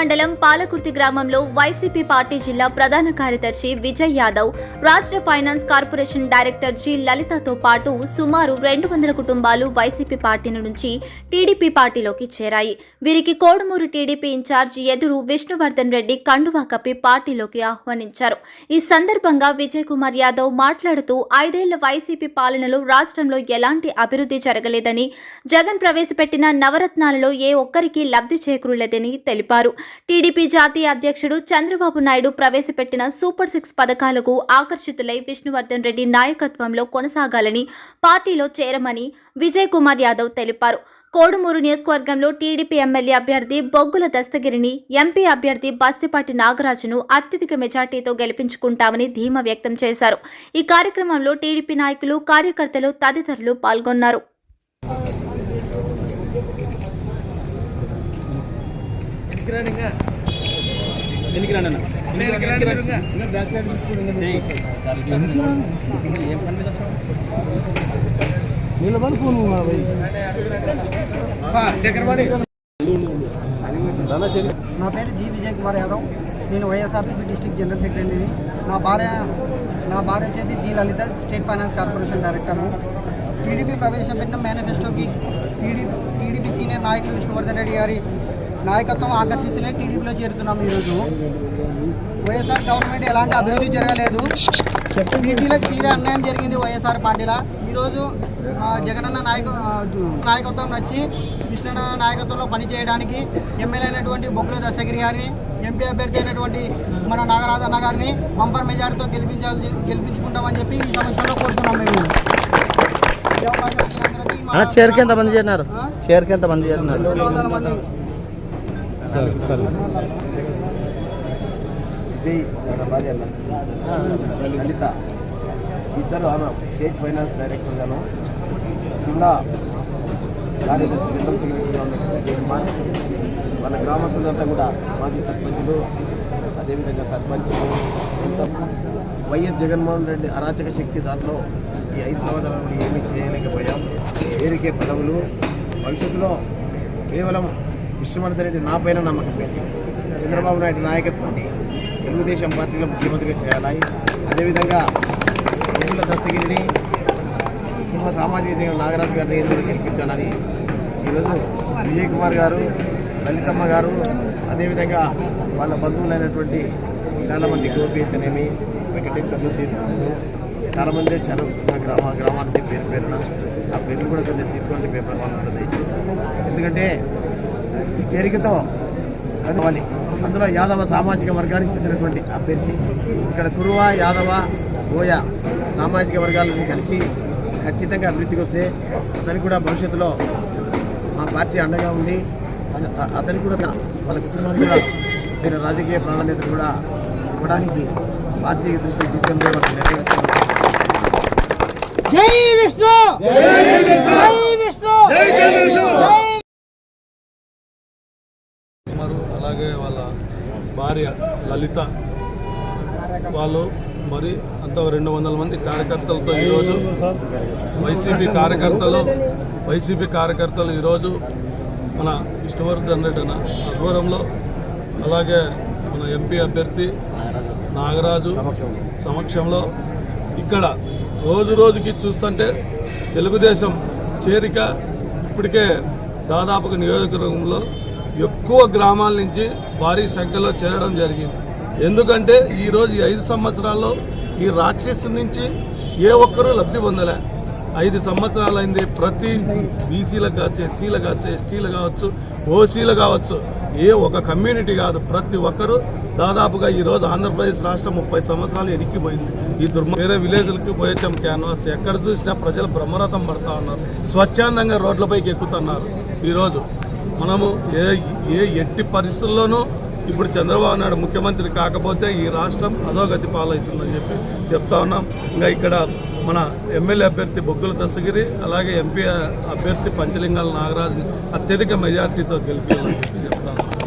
മണ്ഡലം పాలకుర్తి గ్రామంలో YCP party జిల్లా ప్రధాన కార్యదర్శి విజయ్ యాదవ్ రాష్ట్ర ఫైనాన్స్ కార్పొరేషన్ డైరెక్టర్ జి. లలితతో పాటు సుమారు రెండు వందల కుటుంబాలు వైసీపీ పార్టీ నుంచి టీడీపీ పార్టీలోకి చేరాయి. వీరికి కోడుమూరు టీడీపీ ఇన్ఛార్జ్ ఎదురు విష్ణువర్ధన్ రెడ్డి కండువా కప్పి పార్టీలోకి ఆహ్వానించారు. ఈ సందర్భంగా విజయ్ కుమార్ యాదవ్ మాట్లాడుతూ ఐదేళ్ళ వైసీపీ పాలనలో రాష్ట్రంలో ఎలాంటి అభివృద్ధి జరగలేదని జగన్ ప్రవేశపెట్టిన నవరత్నాలలో ఏ ఒక్కరికి లబ్ధి చేకూరలేదని తెలిపారు. టీడీపీ జాతీయ అధ్యక్షుడు చంద్రబాబు నాయుడు ప్రవేశపెట్టిన సూపర్ సిక్స్ పథకాలకు ఆకర్షితులై విష్ణువర్ధన్ రెడ్డి నాయకత్వంలో కొనసాగాలని పార్టీలో చేరమని విజయ్ కుమార్ యాదవ్ తెలిపారు. కోడుమూరు నియోజకవర్గంలో టీడీపీ ఎమ్మెల్యే అభ్యర్థి బొగ్గుల దస్తగిరిని ఎంపీ అభ్యర్థి బస్తిపాటి నాగరాజును అత్యధిక మెజార్టీతో గెలిపించుకుంటామని ధీమా వ్యక్తం చేశారు. ఈ కార్యక్రమంలో టీడీపీ నాయకులు కార్యకర్తలు తదితరులు పాల్గొన్నారు. రండి నా పేరు జి విజయ్ కుమార్ యాదవ్. నేను వైఎస్ఆర్సీపీ డిస్ట్రిక్ట్ జనరల్ సెక్రటరీని. నా భార్య నా భార్య వచ్చేసి G Lalitha state finance corporation డైరెక్టర్ను TDP ప్రవేశపెట్టిన మేనిఫెస్టోకి టీడీ టీడీపీ సీనియర్ నాయకులు విష్ణువర్ధన్ రెడ్డి గారి నాయకత్వం ఆకర్షితులే టీడీపీలో చేరుతున్నాం ఈరోజు. వైఎస్ఆర్ గవర్నమెంట్ ఎలాంటి అభివృద్ధి జరగలేదు. బీసీలకు తీరే అన్యాయం జరిగింది వైఎస్ఆర్ పార్టీలో. ఈరోజు జగనన్న నాయక నాయకత్వం నచ్చి కృష్ణన్న నాయకత్వంలో పనిచేయడానికి ఎమ్మెల్యే అయినటువంటి బొక్కుల దశగిరి గారిని ఎంపీ అభ్యర్థి అయినటువంటి మన నాగరాజన్న గారిని బంపర్ మెజార్టీతో గెలిపించాల్సి గెలిపించుకుంటామని చెప్పి ఈ సమస్యలో కోరుతున్నాం మేము. ఈ అవకాశం ఇచ్చినందుకు మా- అన్న చైర్కి ఎంత మంది చేరినారు? ఆ? చైర్కి ఎంత మంది చేరినారు? విజయ్ వాళ్ళ భార్య లలిత. ఇద్దరు ఆమె స్టేట్ ఫైనాన్స్ డైరెక్టర్ గాను. జిల్లా కార్యదర్శి జనరల్ సెక్రటరీగా వాళ్ళ గ్రామస్తులంతా కూడా మాజీ సర్పంచులు అదేవిధంగా సర్పంచులు ఎంత వైఎస్ జగన్మోహన్ రెడ్డి అరాచక శక్తి దాంట్లో ఈ ఐదు సంవత్సరాలు కూడా ఏమీ చేయలేకపోయాం. పేరుకే పదవులు. భవిష్యత్తులో కేవలం విష్ణువర్ధన్ రెడ్డి నా పైన నమ్మకం పెట్టి చంద్రబాబు నాయుడు నాయకత్వాన్ని తెలుగుదేశం పార్టీలో ముఖ్యమంత్రిగా చేయాలి. అదేవిధంగా ఎన్నుల దస్తగిరిని కుటుంబ సామాజిక జీవన నాగరాజు గారిని ఎన్నికలు గెలిపించాలని ఈరోజు విజయ్ కుమార్ గారు లలితమ్మ గారు అదేవిధంగా వాళ్ళ బంధువులైనటువంటి చాలామంది గోపి అయితేనేమి వెంకటేశ్వర్లు సీతారాములు చాలామంది చాలా మా గ్రామ గ్రామానికి పేరు పేరున ఆ పేర్లు కూడా కొంచెం తీసుకోండి పేపర్ వాళ్ళు కూడా దయచేసి. ఎందుకంటే చేరికతో కనువాలి అందులో యాదవ సామాజిక వర్గానికి చెందినటువంటి అభ్యర్థి. ఇక్కడ కురువ యాదవ గోయ సామాజిక వర్గాలని కలిసి ఖచ్చితంగా అభివృద్ధికి వస్తే అతనికి కూడా భవిష్యత్తులో మా పార్టీ అండగా ఉంది అత- అతనికి కూడా వాళ్ళ కుటుంబానికి కూడా నేను రాజకీయ ప్రాధాన్యత కూడా ఇవ్వడానికి పార్టీ పోయి వాళ్ళకి నెరవేర్చాలని జై విష్ణు! జై విష్ణు కుమారు అలాగే వాళ్ళ భార్య లలిత వాళ్ళు మరి అంత రెండు వందల మంది కార్యకర్తలతో ఈరోజు వైసీపీ కార్యకర్తలు వైసీపీ కార్యకర్తలు ఈరోజు మన విష్ణువర్ధన్ రెడ్డి అన్న ఆధ్వర్యంలో అలాగే మన ఎంపీ అభ్యర్థి నాగరాజు సమక్షంలో ఇక్కడ రోజు రోజుకి చూస్తుంటే తెలుగుదేశం చేరిక ఇప్పటికే దాదాపుగా నియోజకవర్గంలో ఎక్కువ గ్రామాల నుంచి భారీ సంఖ్యలో చేరడం జరిగింది. ఎందుకంటే ఈరోజు ఈ ఐదు సంవత్సరాల్లో ఈ రాక్షసు నుంచి ఏ ఒక్కరూ లబ్ధి పొందలే. ఐదు సంవత్సరాలైంది ప్రతి బీసీలకు కావచ్చు ఎస్సీలకు కావచ్చు ఎస్టీలు కావచ్చు ఓసీలు కావచ్చు ఏ ఒక కమ్యూనిటీ కాదు. ప్రతి ఒక్కరూ దాదాపుగా ఈరోజు ఆంధ్రప్రదేశ్ రాష్ట్రం ముప్పై సంవత్సరాలు ఎనిక్కిపోయింది ఈ దుర్మ వేరే విలేజ్లకి పోయొచ్చాం క్యాన్వాస్. ఎక్కడ చూసినా ప్రజలు బ్రహ్మరథం పడతా ఉన్నారు. స్వచ్ఛందంగా రోడ్లపైకి ఎక్కుతున్నారు. ఈరోజు మనము ఏ ఏ ఎట్టి పరిస్థితుల్లోనూ ఇప్పుడు చంద్రబాబు నాయుడు ముఖ్యమంత్రి కాకపోతే ఈ రాష్ట్రం అధోగతి పాలవుతుందని చెప్పి చెప్తా ఉన్నాం. ఇంకా ఇక్కడ మన ఎమ్మెల్యే అభ్యర్థి బొగ్గుల దస్తగిరి అలాగే ఎంపీ అభ్యర్థి పంచలింగాల నాగరాజుని అత్యధిక మెజార్టీతో గెలిపి చెప్తా ఉన్నాం.